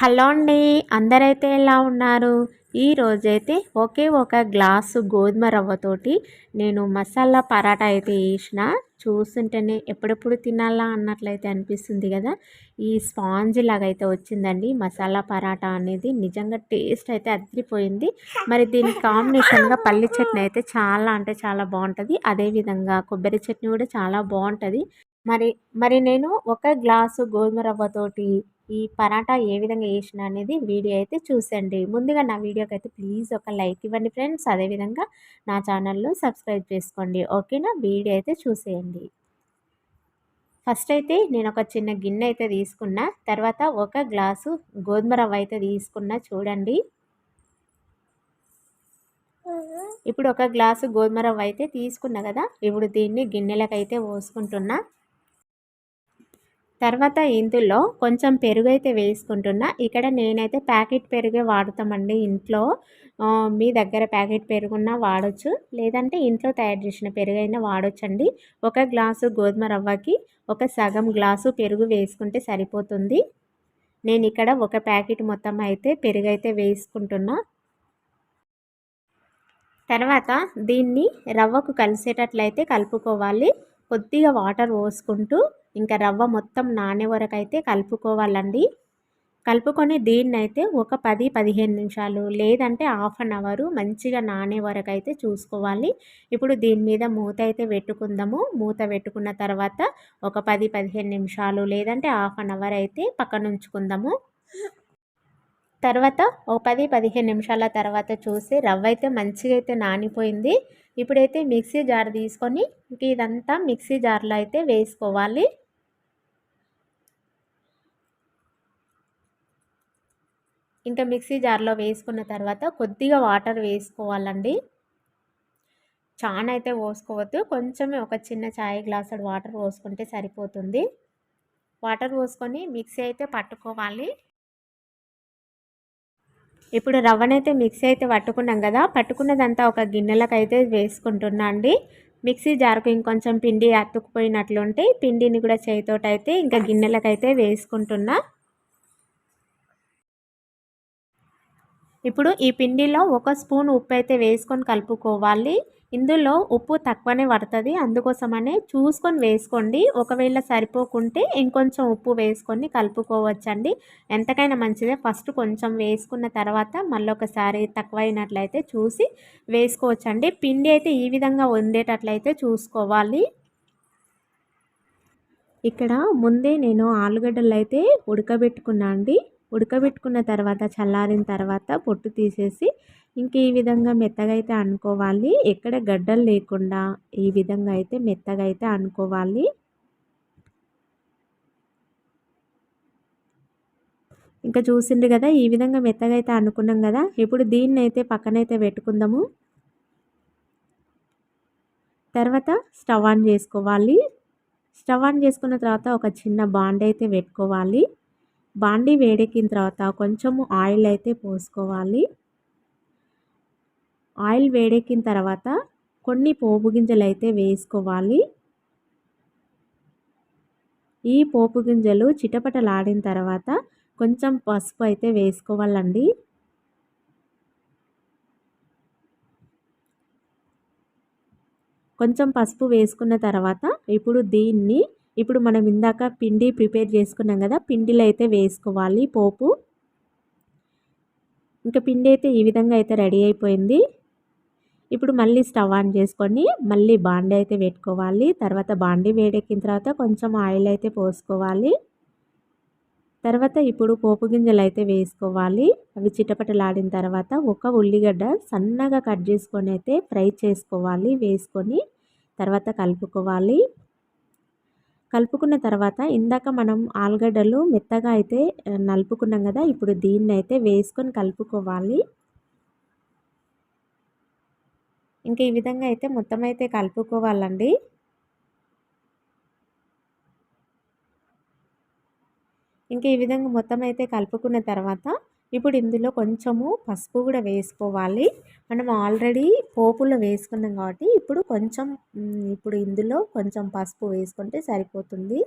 Hello అండి అందరైతే ఎలా ఉన్నారు? ఈ రోజైతే ఒకే ఒక గ్లాసు గోధుమ రవ్వతోటి నేను మసాలా పరాటా అయితే వేసిన చూస్తుంటేనే ఎప్పుడెప్పుడు తినాలా అన్నట్లయితే అనిపిస్తుంది కదా? ఈ స్పాంజ్ లాగా అయితే వచ్చిందండి. మసాలా పరాటా అనేది నిజంగా టేస్ట్ అయితే అదిరిపోయింది. మరి దీని కాంబినేషన్గా పల్లి చట్నీ అయితే చాలా అంటే చాలా బాగుంటుంది. అదేవిధంగా కొబ్బరి చట్నీ కూడా చాలా బాగుంటుంది. మరి మరి నేను ఒక గ్లాసు గోధుమ రవ్వతోటి ఈ పరాటా ఏ విధంగా వేసిన అనేది వీడియో అయితే చూసండి ముందుగా నా వీడియోకి అయితే ప్లీజ్ ఒక లైక్ ఇవ్వండి ఫ్రెండ్స్. అదేవిధంగా నా ఛానల్లో సబ్స్క్రైబ్ చేసుకోండి. ఓకేనా? వీడియో అయితే చూసేయండి. ఫస్ట్ అయితే నేను ఒక చిన్న గిన్నె అయితే తీసుకున్నా. తర్వాత ఒక గ్లాసు గోధుమ రవ్వ అయితే తీసుకున్నా చూడండి. ఇప్పుడు ఒక గ్లాసు గోధుమ రవ్వ అయితే తీసుకున్నా కదా. ఇప్పుడు దీన్ని గిన్నెలకైతే పోసుకుంటున్నా. తర్వాత ఇందులో కొంచెం పెరుగు అయితే వేసుకుంటున్నా. ఇక్కడ నేనైతే ప్యాకెట్ పెరుగే వాడతామండి ఇంట్లో. మీ దగ్గర ప్యాకెట్ పెరుగున్నా వాడచ్చు. లేదంటే ఇంట్లో తయారు చేసిన పెరుగు అయినా వాడచ్చండి. ఒక గ్లాసు గోధుమ రవ్వకి ఒక సగం గ్లాసు పెరుగు వేసుకుంటే సరిపోతుంది. నేను ఇక్కడ ఒక ప్యాకెట్ మొత్తం అయితే పెరుగు అయితే వేసుకుంటున్నా. తర్వాత దీన్ని రవ్వకు కలిసేటట్లయితే కలుపుకోవాలి. కొద్దిగా వాటర్ పోసుకుంటూ ఇంకా రవ్వ మొత్తం నానే వరకు అయితే కలుపుకోవాలండి. కలుపుకొని దీన్ని అయితే ఒక పది పదిహేను నిమిషాలు లేదంటే హాఫ్ అన్ అవరు మంచిగా నానే వరకు అయితే చూసుకోవాలి. ఇప్పుడు దీని మీద మూత అయితే పెట్టుకుందాము. మూత పెట్టుకున్న తర్వాత ఒక పది పదిహేను నిమిషాలు లేదంటే హాఫ్ అన్ అవర్ అయితే పక్కన ఉంచుకుందాము. తర్వాత ఒక పది పదిహేను నిమిషాల తర్వాత చూసి రవ్వ అయితే మంచిగా అయితే నానిపోయింది. ఇప్పుడైతే మిక్సీ జార్ తీసుకొని ఇదంతా మిక్సీ జార్లో అయితే వేసుకోవాలి. ఇంకా మిక్సీ జార్లో వేసుకున్న తర్వాత కొద్దిగా వాటర్ వేసుకోవాలండి. చాలా అయితే పోసుకోవద్దు. కొంచెమే ఒక చిన్న చాయ్ గ్లాసుడు వాటర్ పోసుకుంటే సరిపోతుంది. వాటర్ పోసుకొని మిక్సీ అయితే పట్టుకోవాలి. ఇప్పుడు రవ్వనైతే మిక్సీ అయితే పట్టుకున్నాం కదా. పట్టుకున్నదంతా ఒక గిన్నెలకు అయితే వేసుకుంటున్నా అండి. మిక్సీ జార్కు ఇంకొంచెం పిండి అతుక్కుపోయినట్లుంటే పిండిని కూడా చేయితోటైతే ఇంకా గిన్నెలకైతే వేసుకుంటున్నా. ఇప్పుడు ఈ పిండిలో ఒక స్పూన్ ఉప్పు అయితే వేసుకొని కలుపుకోవాలి. ఇందులో ఉప్పు తక్కువనే పడుతుంది. అందుకోసమనే చూసుకొని వేసుకోండి. ఒకవేళ సరిపోకుంటే ఇంకొంచెం ఉప్పు వేసుకొని కలుపుకోవచ్చండి. ఎంతకైనా మంచిదే. ఫస్ట్ కొంచెం వేసుకున్న తర్వాత మళ్ళీ ఒకసారి తక్కువైనట్లయితే చూసి వేసుకోవచ్చండి. పిండి అయితే ఈ విధంగా ఉండేటట్లయితే చూసుకోవాలి. ఇక్కడ ముందే నేను ఆలుగడ్డలు అయితే ఉడకబెట్టుకున్నా అండి ఉడకబెట్టుకున్న తర్వాత చల్లారిన తర్వాత పొట్టు తీసేసి ఇంక ఈ విధంగా మెత్తగా అయితే అనుకోవాలి. ఎక్కడ గడ్డలు లేకుండా ఈ విధంగా అయితే మెత్తగా అయితే అనుకోవాలి. ఇంకా చూసిండ్రు కదా ఈ విధంగా మెత్తగా అయితే అనుకున్నాం కదా ఇప్పుడు దీన్ని అయితే పక్కనైతే పెట్టుకుందాము. తర్వాత స్టవ్ ఆన్ చేసుకోవాలి. స్టవ్ ఆన్ చేసుకున్న తర్వాత ఒక చిన్న బాండ్ అయితే పెట్టుకోవాలి. బాండి వేడెక్కిన తర్వాత కొంచెము ఆయిల్ అయితే పోసుకోవాలి. ఆయిల్ వేడెక్కిన తర్వాత కొన్ని పోపు గింజలు అయితే వేసుకోవాలి. ఈ పోపు గింజలు చిటపటలాడిన తర్వాత కొంచెం పసుపు అయితే వేసుకోవాలండి. కొంచెం పసుపు వేసుకున్న తర్వాత ఇప్పుడు దీన్ని ఇప్పుడు మనం ఇందాక పిండి ప్రిపేర్ చేసుకున్నాం కదా పిండిలో అయితే వేసుకోవాలి పోపు. ఇంకా పిండి అయితే ఈ విధంగా అయితే రెడీ అయిపోయింది. ఇప్పుడు మళ్ళీ స్టవ్ ఆన్ చేసుకొని మళ్ళీ బాండి అయితే పెట్టుకోవాలి. తర్వాత బాండి వేడెక్కిన తర్వాత కొంచెం ఆయిల్ అయితే పోసుకోవాలి. తర్వాత ఇప్పుడు పోపు గింజలు అయితే వేసుకోవాలి. అవి చిటపటలాడిన తర్వాత ఒక ఉల్లిగడ్డ సన్నగా కట్ చేసుకొని అయితే ఫ్రై చేసుకోవాలి వేసుకొని తర్వాత కలుపుకోవాలి. కలుపుకున్న తర్వాత ఇందాక మనం ఆలుగడ్డలు మెత్తగా అయితే నలుపుకున్నాం కదా ఇప్పుడు దీన్ని అయితే వేసుకొని కలుపుకోవాలి. ఇంకా ఈ విధంగా అయితే మొత్తం అయితే కలుపుకోవాలండి. ఇంకా ఈ విధంగా మొత్తం అయితే కలుపుకున్న తర్వాత ఇప్పుడు ఇందులో కొంచెము పసుపు కూడా వేసుకోవాలి. మనం ఆల్రెడీ పోపులో వేసుకున్నాం కాబట్టి ఇప్పుడు కొంచెం ఇప్పుడు ఇందులో కొంచెం పసుపు వేసుకుంటే సరిపోతుంది.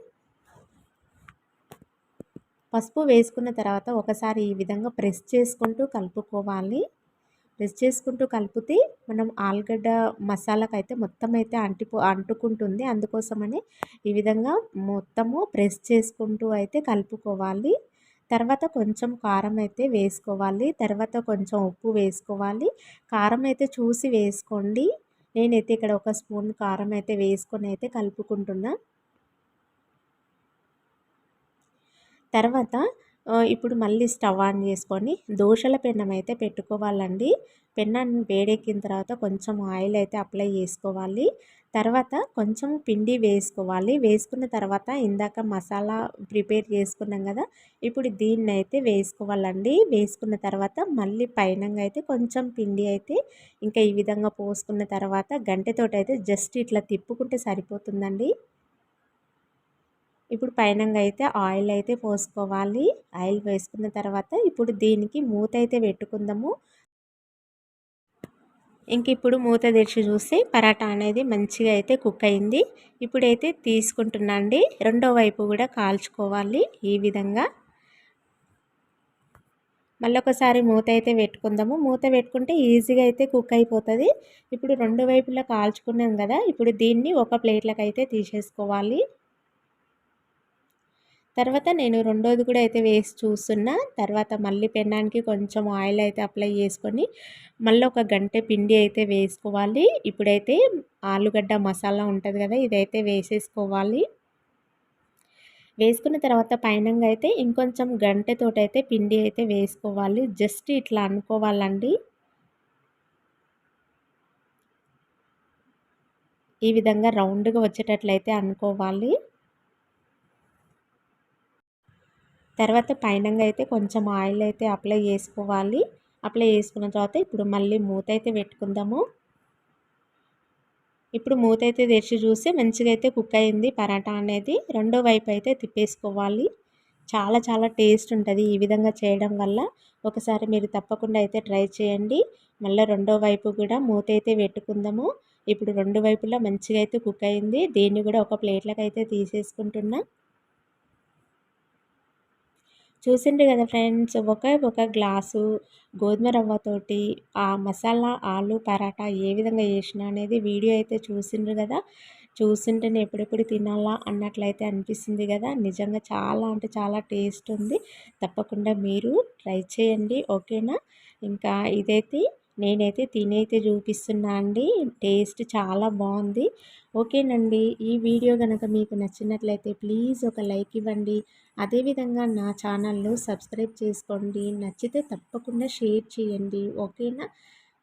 పసుపు వేసుకున్న తర్వాత ఒకసారి ఈ విధంగా ప్రెస్ చేసుకుంటూ కలుపుకోవాలి. ప్రెస్ చేసుకుంటూ కలిపితే మనం ఆలుగడ్డ మసాలాకు అయితే మొత్తం అయితే అంటిపో అంటుకుంటుంది. అందుకోసమని ఈ విధంగా మొత్తము ప్రెస్ చేసుకుంటూ అయితే కలుపుకోవాలి. తర్వాత కొంచెం కారం అయితే వేసుకోవాలి. తర్వాత కొంచెం ఉప్పు వేసుకోవాలి. కారం అయితే చూసి వేసుకోండి. నేనైతే ఇక్కడ ఒక స్పూన్ కారం అయితే వేసుకొని అయితే కలుపుకుంటున్నా. తర్వాత ఇప్పుడు మళ్ళీ స్టవ్ ఆన్ చేసుకొని దోశల పెన్నం అయితే పెట్టుకోవాలండి. పెన్నాన్ని వేడెక్కిన తర్వాత కొంచెం ఆయిల్ అయితే అప్లై చేసుకోవాలి. తర్వాత కొంచెం పిండి వేసుకోవాలి. వేసుకున్న తర్వాత ఇందాక మసాలా ప్రిపేర్ చేసుకున్నాం కదా ఇప్పుడు దీన్ని అయితే వేసుకోవాలండి. వేసుకున్న తర్వాత మళ్ళీ పైన అయితే కొంచెం పిండి అయితే ఇంకా ఈ విధంగా పోసుకున్న తర్వాత గంటెతోటి అయితే జస్ట్ ఇట్లా తిప్పుకుంటే సరిపోతుందండి. ఇప్పుడు పైనంగా అయితే ఆయిల్ అయితే పోసుకోవాలి. ఆయిల్ వేసుకున్న తర్వాత ఇప్పుడు దీనికి మూత అయితే పెట్టుకుందాము. ఇంక ఇప్పుడు మూత తెరిచి చూస్తే పరాటా అనేది మంచిగా అయితే కుక్ అయింది. ఇప్పుడైతే తీసుకుంటున్నా అండి. రెండో వైపు కూడా కాల్చుకోవాలి ఈ విధంగా. మళ్ళొకసారి మూత అయితే పెట్టుకుందాము. మూత పెట్టుకుంటే ఈజీగా అయితే కుక్ అయిపోతుంది. ఇప్పుడు రెండు వైపులా కాల్చుకున్నాం కదా ఇప్పుడు దీన్ని ఒక ప్లేట్లకు అయితే తీసేసుకోవాలి. తర్వాత నేను రెండోది కూడా అయితే వేసి చూస్తున్నా. తర్వాత మళ్ళీ పెన్నానికి కొంచెం ఆయిల్ అయితే అప్లై చేసుకొని మళ్ళీ ఒక గంట పిండి అయితే వేసుకోవాలి. ఇప్పుడైతే ఆలుగడ్డ మసాలా ఉంటుంది కదా ఇదైతే వేసేసుకోవాలి. వేసుకున్న తర్వాత పైనంగా అయితే ఇంకొంచెం గంటతోటి అయితే పిండి అయితే వేసుకోవాలి. జస్ట్ ఇట్లా అనుకోవాలండి. ఈ విధంగా రౌండ్గా వచ్చేటట్లయితే అనుకోవాలి. తర్వాత పైనంగా అయితే కొంచెం ఆయిల్ అయితే అప్లై చేసుకోవాలి. అప్లై చేసుకున్న తర్వాత ఇప్పుడు మళ్ళీ మూత అయితే పెట్టుకుందాము. ఇప్పుడు మూత అయితే తెరిచి చూస్తే మంచిగా అయితే కుక్ అయింది పరాటా అనేది. రెండో వైపు అయితే తిప్పేసుకోవాలి. చాలా చాలా టేస్ట్ ఉంటుంది ఈ విధంగా చేయడం వల్ల. ఒకసారి మీరు తప్పకుండా అయితే ట్రై చేయండి. మళ్ళీ రెండో వైపు కూడా మూత అయితే పెట్టుకుందాము. ఇప్పుడు రెండు వైపులా మంచిగా అయితే కుక్ అయింది. దీన్ని కూడా ఒక ప్లేట్లకు అయితే తీసేసుకుంటున్నా. చూసిండ్రు కదా ఫ్రెండ్స్ ఒక ఒక గ్లాసు గోధుమ రవ్వతోటి ఆ మసాలా ఆలు పరాటా ఏ విధంగా చేసిన అనేది వీడియో అయితే చూసిండ్రు కదా. చూసింటేనే ఎప్పుడెప్పుడు తినాలా అన్నట్లయితే అనిపిస్తుంది కదా. నిజంగా చాలా అంటే చాలా టేస్ట్ ఉంది. తప్పకుండా మీరు ట్రై చేయండి. ఓకేనా? ఇంకా ఇదైతే నేనైతే తినైతే చూపిస్తున్నా అండి. టేస్ట్ చాలా బాగుంది. ఓకేనండి. ఈ వీడియో కనుక మీకు నచ్చినట్లయితే ప్లీజ్ ఒక లైక్ ఇవ్వండి. అదేవిధంగా నా ఛానల్ను సబ్స్క్రైబ్ చేసుకోండి. నచ్చితే తప్పకుండా షేర్ చేయండి. ఓకేనా?